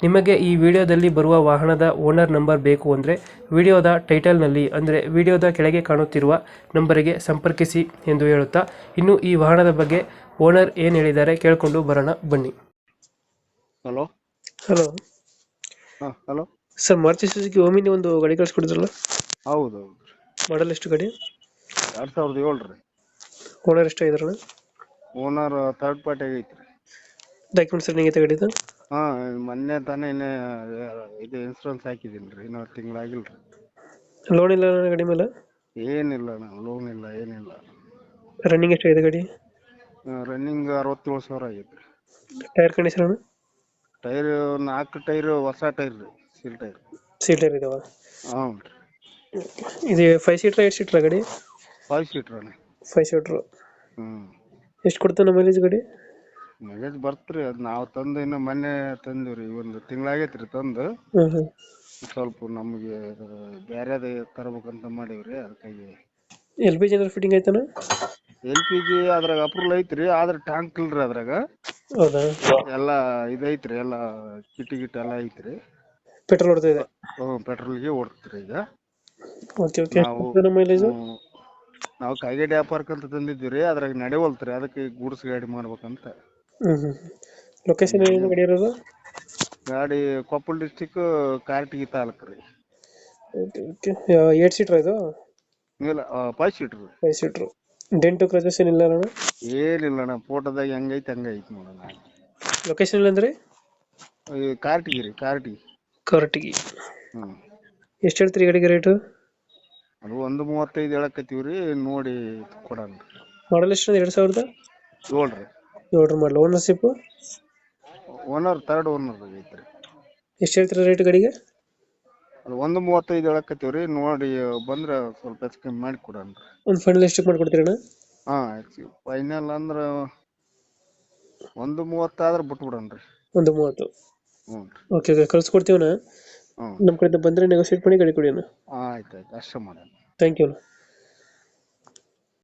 ನಿಮಗೆ ಈ ವಿಡಿಯೋದಲ್ಲಿ ಬರುವ ವಾಹನದ ಓನರ್ ನಂಬರ್ ಬೇಕು ಅಂದರೆ ವಿಡಿಯೋದ ಟೈಟಲ್ನಲ್ಲಿ ಅಂದರೆ ವಿಡಿಯೋದ ಕೆಳಗೆ ಕಾಣುತ್ತಿರುವ ನಂಬರಿಗೆ ಸಂಪರ್ಕಿಸಿ ಎಂದು ಹೇಳುತ್ತಾ ಇನ್ನು ಈ ವಾಹನದ ಬಗ್ಗೆ ಓನರ್ ಏನು ಹೇಳಿದ್ದಾರೆ ಕೇಳಿಕೊಂಡು ಬರೋಣ ಬನ್ನಿ. ಹಲೋ. ಹಲೋ. ಹಾಂ hello. Sir Maruti Suzuki Omni ಒಂದು ಗಾಡಿ ಕಳಿಸ್ಕೊಡಿದ್ರಲ್ಲ? ಹೌದು ಹೌದು. ಮಾಡಲ್ ಎಷ್ಟು ಗಾಡಿ? ಎರಡು ಸಾವಿರದ ಏಳು ರೀ. ಓನರ್ ಎಷ್ಟಾಗಿದ್ರಲ್ಲ ಓನರ್ ಥರ್ಡ್ ಪಾರ್ಟಿ ಆಗೈತೆ ರೀ ಡಾಕ್ಯುಮೆಂಟ್ಸ್ ರನ್ನಿಂಗ್ ಐತೆ ಗಾಡಿದು ಹಾಂ ಮೊನ್ನೆ ತಾನೇ ಇನ್ನೇ ಇದು ಇನ್ಸೂರೆನ್ಸ್ ಹಾಕಿದ್ದೀನಿ ರೀ ಇನ್ನೂ ತಿಂಗಳಾಗಿಲ್ಲ ರೀ. ಲೋನ್ ಇಲ್ಲ ಗಡಿ ಗಾಡಿ ಮೇಲೆ? ಏನಿಲ್ಲ ನಾವು ಲೋನ್ ಇಲ್ಲ ಏನಿಲ್ಲ. ರನ್ನಿಂಗ್ ಎಷ್ಟಾಗಿದೆ ಗಾಡಿ? ರನ್ನಿಂಗ್ ಅರವತ್ತೇಳು ಸಾವಿರ ಆಗೈತೆ. ರೀ ಟೈರ್ ಕಂಡೀಷನ್ ಟೈರ್ ನಾಲ್ಕು ಟೈರ್ ಹೊಸ ಟೈರ್ ರೀ ಸೀಲ್ ಟೈರ್ ಸೀಟರ್ ಇದಾವ? ಹ್ಞೂ ರೀ. ಇದು ಫೈವ್ ಸೀಟ್ರ್ ಏಟ್ ಸೀಟ್ರ ಗಾಡಿ? ಫೈವ್ ಸೀಟ್ರಣ್ಣ ಅಣ್ಣ. ಫೈವ್ ಸೀಟ್ರು ಹ್ಞೂ ಎಷ್ಟು ಕೊಡ್ತಾನೆ ಮೈಲೇಜ್ ಗಾಡಿ? ಮಗೇಜ್ ಬರ್ತ್ರಿ ಅದ್ ನಾವು ತಂದು ಇನ್ನ ಮೊನ್ನೆ ತಂದಿವ್ರಿ ಒಂದು ತಿಂಗಳಾಗೈತ್ರಿ ತಂದು. ಸ್ವಲ್ಪ ನಮಗೆ ಬ್ಯಾರೆದ ತರ್ಬೇಕಂತ ಮಾಡೀವ್ರಿ ಅದಕ್ಕಾಗಿ. ಎಲ್ ಪಿ ಜಿ ಏನಾದ್ರು ಫಿಟ್ಟಿಂಗ್ ಆಯ್ತಾನ ಎಲ್ ಪಿ ಜಿ ಅದ್ರಾಗ ಅಪ್ರೂವಲ್ ಐತ್ರಿ ಆದ್ರ ಟ್ಯಾಂಕ್ ಇಲ್ರಿ ಅದ್ರಾಗ. ಎಲ್ಲಾ ಎಲ್ಲ ಇದೈತ್ರಿ ಎಲ್ಲ ಕಿಟ್ಟಿ ಗಿಟ್ಟಿ ಎಲ್ಲ ಐತ್ರಿ. ಪೆಟ್ರೋಲ್ ಹೊಡ್ತಾ ಇದೆ? ಹ್ಞೂ ಪೆಟ್ರೋಲ್ಗೆ ಓಡ್ತ್ರಿ ಈಗ. Okay okay. ನಾವು ಮೈಲೇಜ್ ಹ್ಮ್. ನಾವು ಕಾಯ್ಗೆಡಿ ವ್ಯಾಪಾರಕ್ಕೆ ಅಂತ ತಂದಿದ್ವಿ ರೀ ಅದ್ರಾಗ ನಡೆವಲ್ತ್ರಿ ಅದಕ್ಕೆ ಗೂಡ್ಸ್ ಗಾಡಿ ಮಾಡ್ಬೇಕಂತ ಹ್ಞೂ ಹ್ಞೂ ಲೊಕೇಶನ್ ಏನು ಗಾಡಿ ಇರೋದು? ಗಾಡಿ ಕೊಪ್ಪಳ ಡಿಸ್ಟಿಕ್ ಕಾರಟಗಿ ತಾಲೂಕು ರೀ. ಏಟ್ ಸೀಟ್ರ್ ಇದು? ಇಲ್ಲ ಫೈವ್ ಸೀಟ್ರ್ ರೀ. ಫೈವ್ ಸೀಟ್ರು ಡೆಂಟು ಕ್ರಜಸ್ ಏನಿಲ್ಲ ಅಣ್ಣ? ಏನಿಲ್ಲ ಅಣ್ಣ ಫೋಟೋದಾಗ ಹೆಂಗೈತೆ ಹಂಗೈತೆ ನೋಡೋಣ. ಲೊಕೇಶನ್ ಇಲ್ಲ ಅಂದ್ರೆ? ಈ ಕಾರಟಗಿ ರೀ ಕಾರಟಗಿ ಕರೆಕ್ಟಿಗೆ ಹ್ಞೂ ಎಷ್ಟು ಹೇಳ್ತೀರಿ ಗಾಡಿಗೆ ರೇಟು ಅದು ಒಂದು ಮೂವತ್ತೈದು ಹೇಳಕತ್ತೀವಿ ರೀ ನೋಡಿ ಕೊಡೋಣ. ಮಾಡಲ್ ಎಷ್ಟು ಎರಡು ಸಾವಿರದ? ಏಳು ರೀ. ಏಳ್ರ ಮಾಡಲು? ಓನರ್ಶಿಪ್ ಓನರ್ ತರ್ಡ್ ಓನರ್ ಐತ್ರಿ. ಎಷ್ಟು ಹೇಳ್ತೀರಾ ರೇಟ್ ಗಡಿಗೆ? ಅದು ಒಂದು ಮೂವತ್ತೈದು ಹೇಳಕತ್ತೀವಿ ರೀ ನೋಡಿ ಬಂದ್ರೆ ಸ್ವಲ್ಪ ಹೆಚ್ಚು ಕಮ್ಮಿ ಮಾಡಿ ಕೊಡೋಣ ಒಂದು ಫೈನಲ್ ಎಷ್ಟಕ್ಕೆ ಮಾಡ್ಕೊಡ್ತೀರಣ ಹಾಂ ಫೈನಲ್ ಅಂದ್ರೆ ಒಂದು ಮೂವತ್ತಾದ್ರೆ ಬಿಟ್ಬಿಡೋಣ ರೀ ಒಂದು ಮೂವತ್ತು. ಹ್ಞೂ ರೀ. ಓಕೆ ಓಕೆ ಕಳ್ಸ್ಕೊಡ್ತೀವಣ್ಣ? ಹ್ಞೂ. ನಮ್ಮ ಕಡೆಯಿಂದ ಬಂದರೆ ನೆಗೋಸಿಯೇಟ್ ಮಾಡಿ ಗಾಡಿ ಕೊಡಿ ಅಣ್ಣ. ಆಯ್ತು ಆಯ್ತು. ಅಷ್ಟೇ ಮಾಡೋಣ. ಥ್ಯಾಂಕ್ ಯು ಅಣ್ಣ.